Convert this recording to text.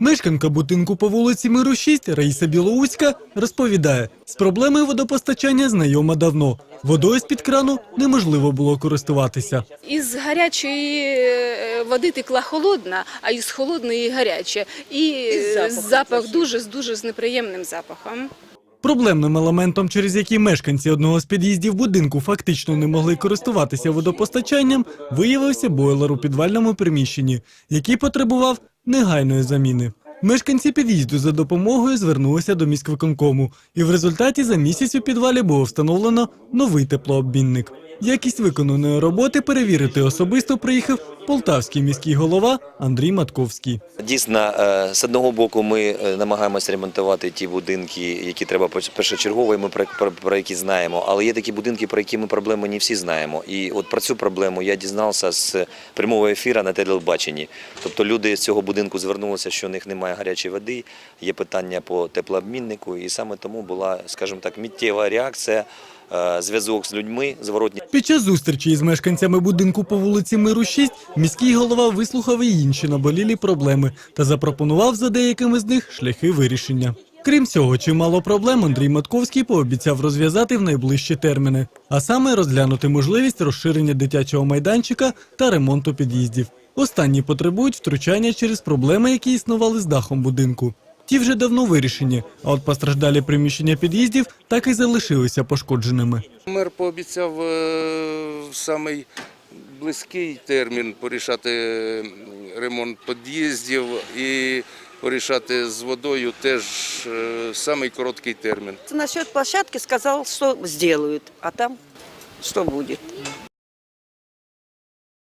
Мешканка будинку по вулиці Миру 6 Раїса Білоуська розповідає, з проблемою водопостачання знайома давно. Водою з-під крану неможливо було користуватися. Із гарячої е, води текла холодна, а із холодної гаряча. І, е, запах дуже, дуже з неприємним запахом. Проблемним елементом, через який мешканці одного з під'їздів будинку фактично не могли користуватися водопостачанням, виявився бойлер у підвальному приміщенні, який потребував негайної заміни. Мешканці під'їзду за допомогою звернулися до міськвиконкому, і в результаті за місяць у підвалі було встановлено новий теплообмінник. Якість виконаної роботи перевірити особисто приїхав полтавський міський голова Андрій Матковський. Дійсно, е, з одного боку, ми е, намагаємося ремонтувати ті будинки, які треба першочергово, і ми про, які знаємо. Але є такі будинки, про які ми проблеми не всі знаємо. І от про цю проблему я дізнався з прямого ефіру на телебаченні. Тобто люди з цього будинку звернулися, що у них немає гарячої води, є питання по теплообміннику, і саме тому була, скажімо так, миттєва реакція, зв'язок з людьми, зворотні Під час зустрічі із мешканцями будинку по вулиці Миру 6 міський голова вислухав і інші наболілі проблеми та запропонував за деякими з них шляхи вирішення. Крім цього, чимало проблем Андрій Матковський пообіцяв розв'язати в найближчі терміни, а саме розглянути можливість розширення дитячого майданчика та ремонту під'їздів. Останні потребують втручання через проблеми, які існували з дахом будинку. Ті вже давно вирішені, а от постраждалі приміщення під'їздів так і залишилися пошкодженими. Мер пообіцяв е, в самий близький термін порішати е, ремонт під'їздів і порішати з водою теж е, самий короткий термін. Насчет площадки сказал, что сделают, а там что будет.